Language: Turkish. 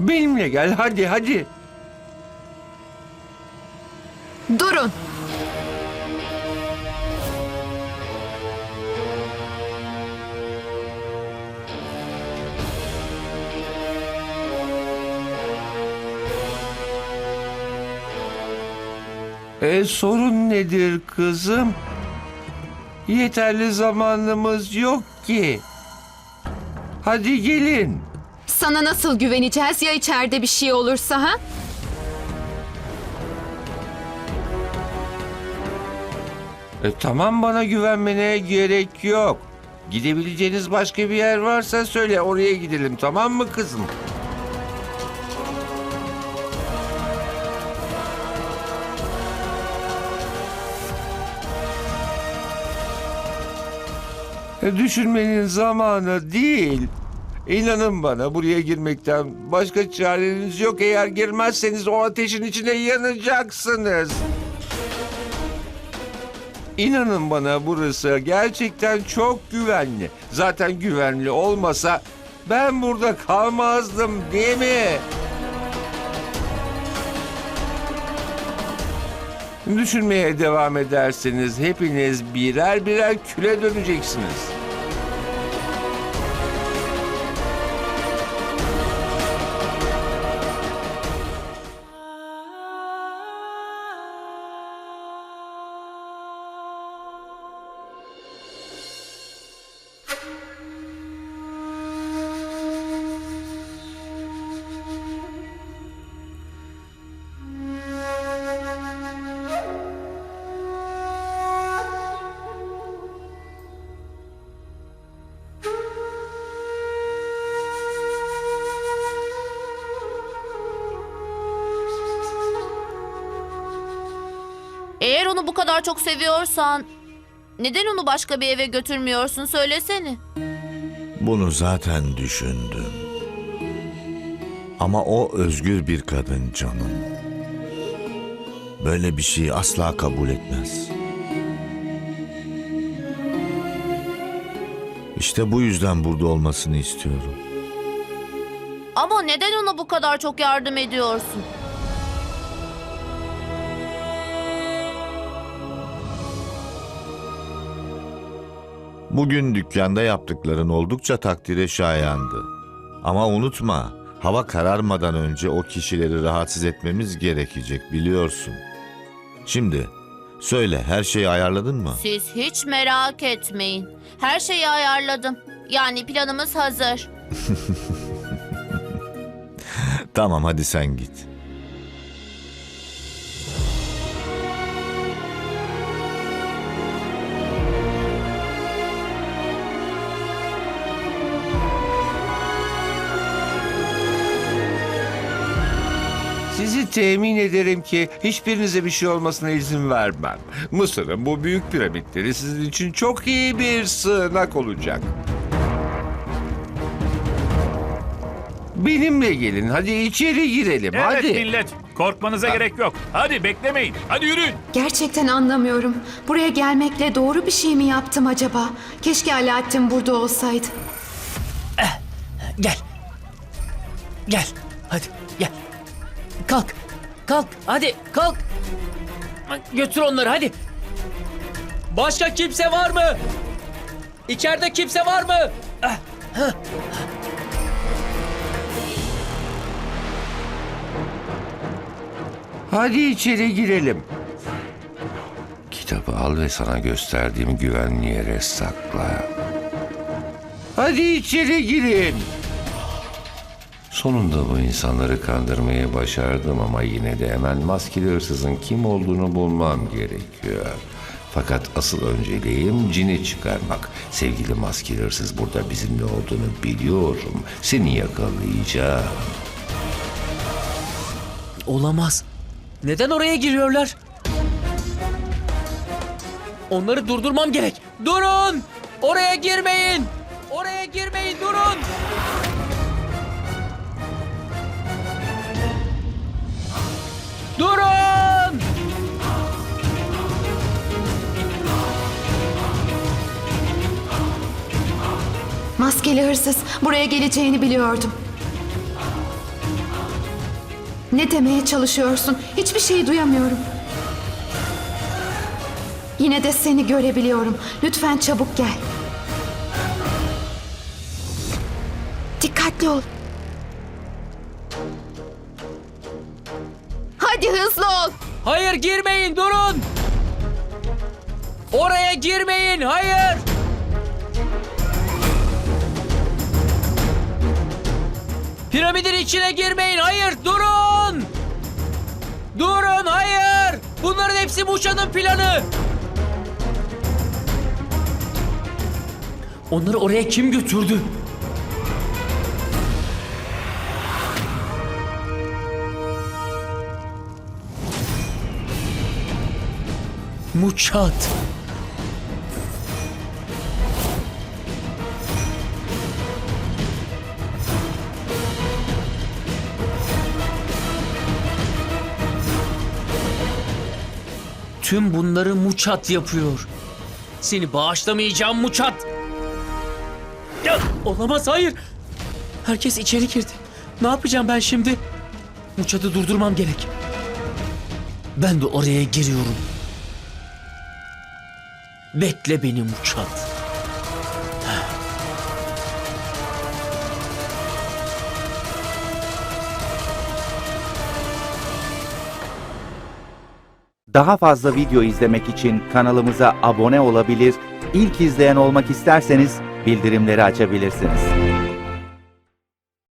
Benimle gel hadi hadi. Durun. E sorun nedir kızım? Yeterli zamanımız yok ki. Hadi gelin. Sana nasıl güveneceğiz ya içeride bir şey olursa ha? E, tamam bana güvenmene gerek yok. Gidebileceğiniz başka bir yer varsa söyle oraya gidelim tamam mı kızım? E, Düşünmenin zamanı değil. İnanın bana buraya girmekten başka çareniz yok. Eğer girmezseniz o ateşin içine yanacaksınız. İnanın bana burası gerçekten çok güvenli. Zaten güvenli olmasa ben burada kalmazdım değil mi? Düşünmeye devam ederseniz hepiniz birer birer küle döneceksiniz. Eğer onu bu kadar çok seviyorsan neden onu başka bir eve götürmüyorsun söylesene. Bunu zaten düşündüm. Ama o özgür bir kadın canım. Böyle bir şeyi asla kabul etmez. İşte bu yüzden burada olmasını istiyorum. Ama neden ona bu kadar çok yardım ediyorsun? Bugün dükkanda yaptıkların oldukça takdire şayandı. Ama unutma, hava kararmadan önce o kişileri rahatsız etmemiz gerekecek biliyorsun. Şimdi söyle her şeyi ayarladın mı? Siz hiç merak etmeyin. Her şeyi ayarladım. Yani planımız hazır. Tamam hadi sen git. Temin ederim ki hiçbirinize bir şey olmasına izin vermem. Mısır'ın bu büyük piramitleri sizin için çok iyi bir sığınak olacak. Benimle gelin. Hadi içeri girelim. Evet hadi. millet. Korkmanıza gerek yok. Hadi beklemeyin. Hadi yürüyün. Gerçekten anlamıyorum. Buraya gelmekle doğru bir şey mi yaptım acaba? Keşke Alaaddin burada olsaydı. Gel. Gel. Hadi. Kalk. Kalk. Hadi kalk. Götür onları hadi. Başka kimse var mı? İçeride kimse var mı? Ah. Hadi içeri girelim. Kitabı al ve sana gösterdiğim güvenli yere sakla. Hadi içeri girin. Sonunda bu insanları kandırmayı başardım ama yine de hemen maskeli hırsızın kim olduğunu bulmam gerekiyor. Fakat asıl önceliğim cini çıkarmak. Sevgili maskeli hırsız burada bizimle olduğunu biliyorum. Seni yakalayacağım. Olamaz. Neden oraya giriyorlar? Onları durdurmam gerek. Durun! Oraya girmeyin! Oraya girmeyin durun! Durun! Maskeli hırsız buraya geleceğini biliyordum. Ne demeye çalışıyorsun? Hiçbir şey duyamıyorum. Yine de seni görebiliyorum. Lütfen çabuk gel. Dikkatli ol. Hızlı ol. Hayır girmeyin durun. Oraya girmeyin hayır. Piramidin içine girmeyin hayır durun. Durun hayır. Bunların hepsi Muşa'nın planı. Onları oraya kim götürdü? Muçat. Tüm bunları Muçat yapıyor. Seni bağışlamayacağım Muçat. Ya, olamaz hayır. Herkes içeri girdi. Ne yapacağım ben şimdi? Muçat'ı durdurmam gerek. Ben de oraya giriyorum. Bekle beni Muçat. Daha fazla video izlemek için kanalımıza abone olabilir, ilk izleyen olmak isterseniz bildirimleri açabilirsiniz.